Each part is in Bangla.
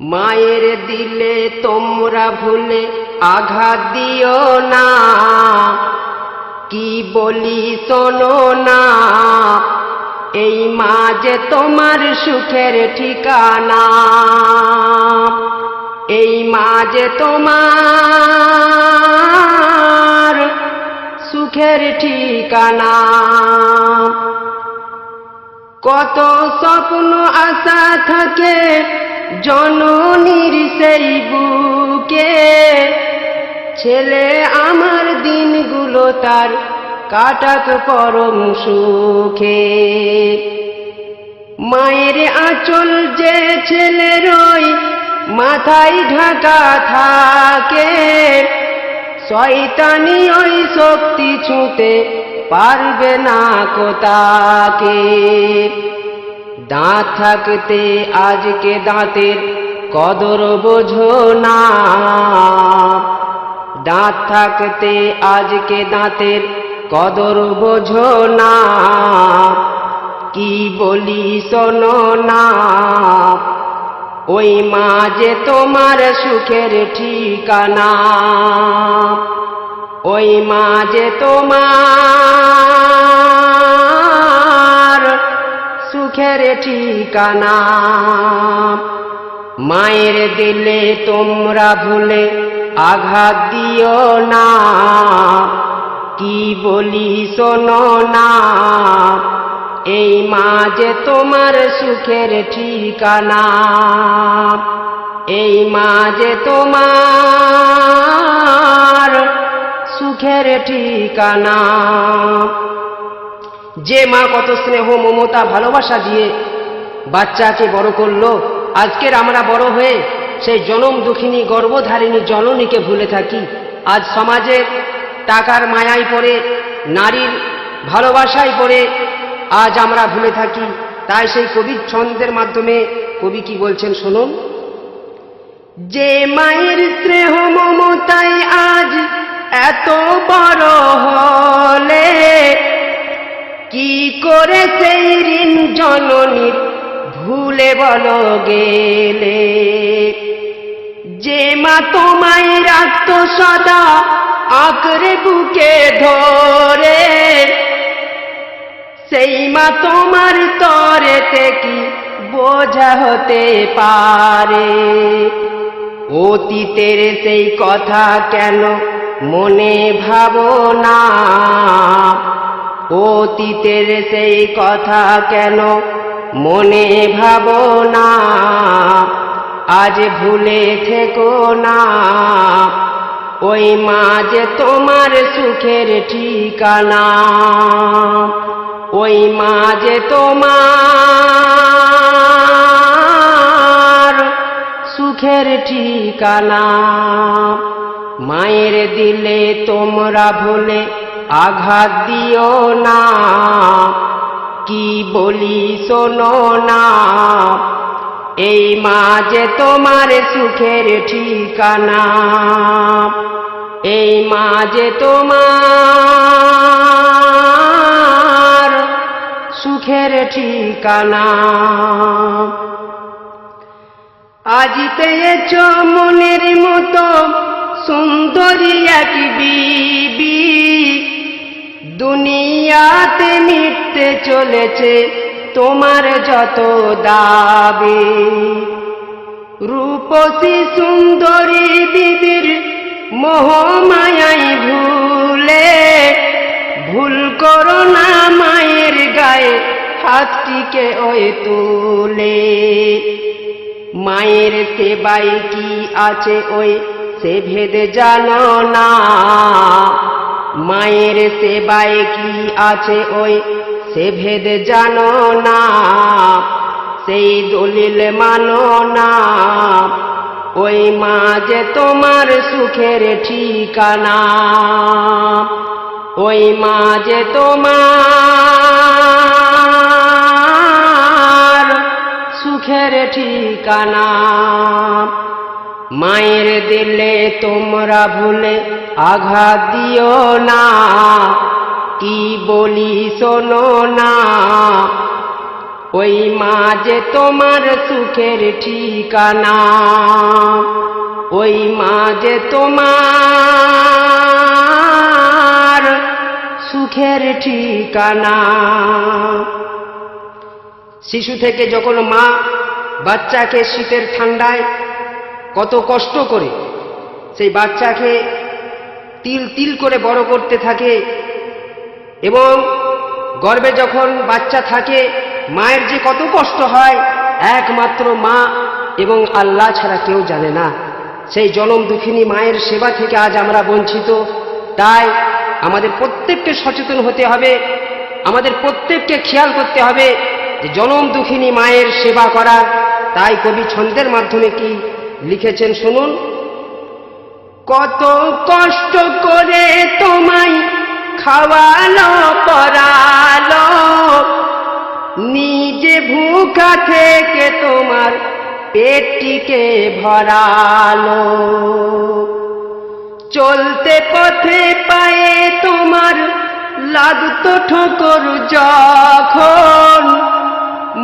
মায়ের দিলে তোমরা ভুলে আঘাত দিও না। কি বলি শোনো না। এই মা যে তোমার সুখের ঠিকানা। এই মা যে তোমার সুখের ঠিকানা। কত স্বপ্ন আশা থাকে জননীর সেই বুকে। ছেলে আমার দিনগুলো তার কাটাক পরম সুখে। মায়ের আঁচল যে ছেলের ওই মাথায় ঢাকা থাকে। শয়তানি ওই শক্তি ছুঁতে পারবে না কোতাকে দাঁত থাকতে আজকে দাঁতের কদর বোঝো না। দাঁত থাকতে আজকে দাঁতের কদর বোঝো না। কি বলি শোনো না। ওই মা যে তোমার সুখের ঠিকানা। ওই মা যে তোমার সুখের ঠিকানা। মায়ের দিলে তোমরা ভুলে আঘাত দিও না। কি বলি শোনো না। এই মা যে তোমার সুখের ঠিকানা। এই মা যে তোমার সুখের ঠিকানা। যে মা কত স্নেহ মমতা ভালোবাসা দিয়ে বাচ্চাকে বড় করল, আজকের আমরা বড় হয়ে সেই জনম দুঃখিনী গর্ভধারিণী জননীকে ভুলে থাকি। আজ সমাজের টাকার মায়ায় পড়ে, নারীর ভালোবাসায় পড়ে, আজ আমরা ভুলে থাকি। তাই সেই কবির ছন্দের মাধ্যমে কবি কি বলছেন শুনুন? যে মায়ের স্নেহ মমতাই আজ এত বড় হলে কি করে সেই ঋণ জননীর ভুলে বলো গেলে। যে মা তোমায় রাখত সদা, আঁকড়ে বুকে ধরে। সেই মা তোমার তরেতে কি বোঝা হতে পারে? অতীতের সেই কথা কেন মনে ভাবো না? অতীতের সেই কথা কেন মনে ভাবো না? আজ ভুলে থেকো না। ওই মা যে তোমার সুখের ঠিকানা। ওই মা যে তোমার সুখের ঠিকানা। মায়ের দিলে তোমরা ভুলে আঘাত দিও না। কি বলি শোনো না। এই মা যে তোমার সুখের ঠিকানা। এই মা যে তোমার সুখের ঠিকানা। আজ পেয়েছ মনের মতো সুন্দরী এক বিবি। দুনিয়াতে মিটতে চলেছে তোমার যত দাবি। রূপসী সুন্দরী বিবির মোহমায়াই ভুলে, ভুল করো না মায়ের গায়ে হাতটিকে ওই তুলে। মায়ের সেবাই কি আছে ওই সে ভেদে জানো না। মায়ের সেবায় কি আছে ওই? সে ভেদ জানো না, সেই দলিল মানো না। ওই মা যে তোমার সুখের ঠিকানা, ওই মা যে তোমার সুখের ঠিকানা। মায়ের দিলে তোমরা ভুলে আঘাত দিও না। কি বলি শোনো না। ওই মা যে তোমার সুখের ঠিকানা। ওই মা যে তোমার সুখের ঠিকানা। শিশু থেকে যখন মা বাচ্চাকে শীতের ঠান্ডায় কত কষ্ট করে সেই বাচ্চাকে তিল তিল করে বড় করতে থাকে এবং গর্বে যখন বাচ্চা থাকে, মায়ের যে কত কষ্ট হয়, একমাত্র মা এবং আল্লাহ ছাড়া কেউ জানে না। সেই জনম দুঃখিনী মায়ের সেবা থেকে আজ আমরা বঞ্চিত। তাই আমাদের প্রত্যেককে সচেতন হতে হবে, আমাদের প্রত্যেককে খেয়াল করতে হবে যে জনম দুঃখিনী মায়ের সেবা করার তাই কবি ছন্দের মাধ্যমে কি লিখেছেন, শুনুন। কত কষ্ট করে তোমায় খাওয়ালো পরালো নিজে ভুখা থেকে তোমার পেটটিকে ভরালো। চলতে পথে পায়ে তোমার লাগতো ঠোকর যখন।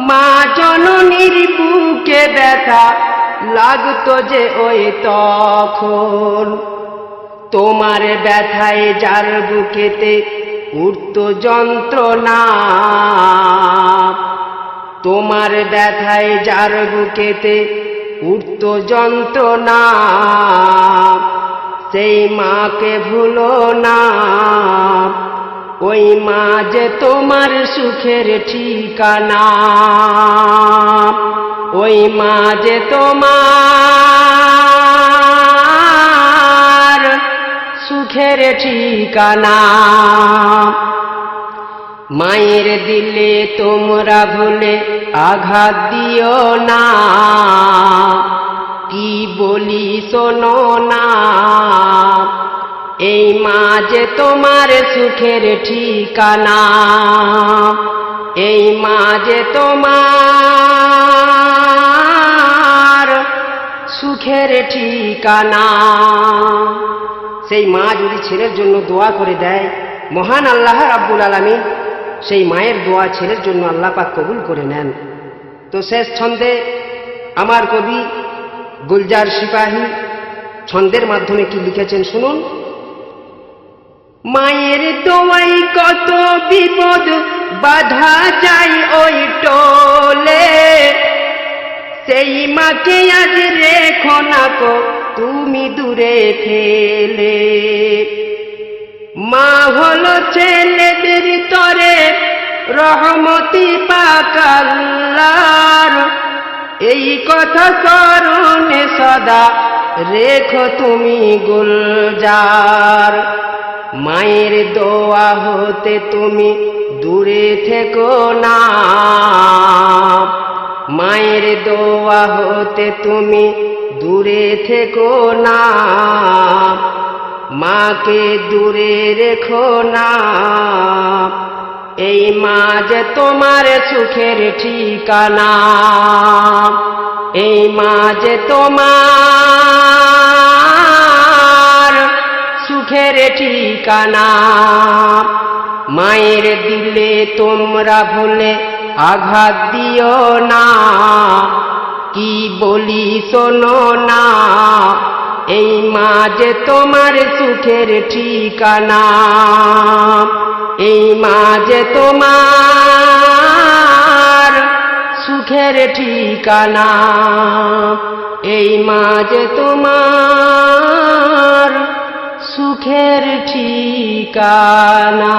মা জননীর বুকে ব্যথা লাগতো যে ওই তখন। তোমার ব্যথায় যার বুকেতে উঠত যন্ত্রণা। তোমার ব্যথায় যার বুকেতে উঠত যন্ত্রণা। সেই মাকে ভুলো না। ওই মা যে তোমার সুখের ঠিকানা। ওই মা যে তোমার সুখের ঠিকানা। মায়ের দিলে তোমরা ভুলে আঘাত দিও না। কি বলি শোনো না। এই মা যে তোমার সুখের ঠিকানা। এই মা যে তোমার সুখের ঠিকানা। সেই মা যদি ছেলের জন্য দোয়া করে দেয়, মহান আল্লাহ রাব্বুল আলমী সেই মায়ের দোয়া ছেলের জন্য আল্লাহ পাক কবুল করে নেন। তো শেষ ছন্দে আমার কবি গুলজার সিপাহী ছন্দের মাধ্যমে কি লিখেছেন শুনুন। মায়ের দোয়াই কত বিপদ, বাধা যায় ওই টোলে। সেই মাকে আজ রেখো না কো তুমি দূরে ঠেলে মা হলো ছেলেদের তরে, রহমতি পাকাল্লার এই কথা স্মরণে সদা রেখো তুমি গুলজার। মায়ের দোয়া হতে তুমি দূরে থেকো না। মায়ের দোয়া হতে তুমি দূরে থেকো না। মাকে দূরে রেখো না। এই মা যে তোমার সুখের ঠিকানা। এই মা যে তোমার সুখের ঠিকানা। মায়ের দিলে তোমরা ভুলে আঘাত দিও না। কি বলি শোনো না, এই যে তোমার সুখের ঠিকানা। এই মা যে তোমার সুখের ঠিকানা। এই মা যে তোমার সুখের ঠিকানা।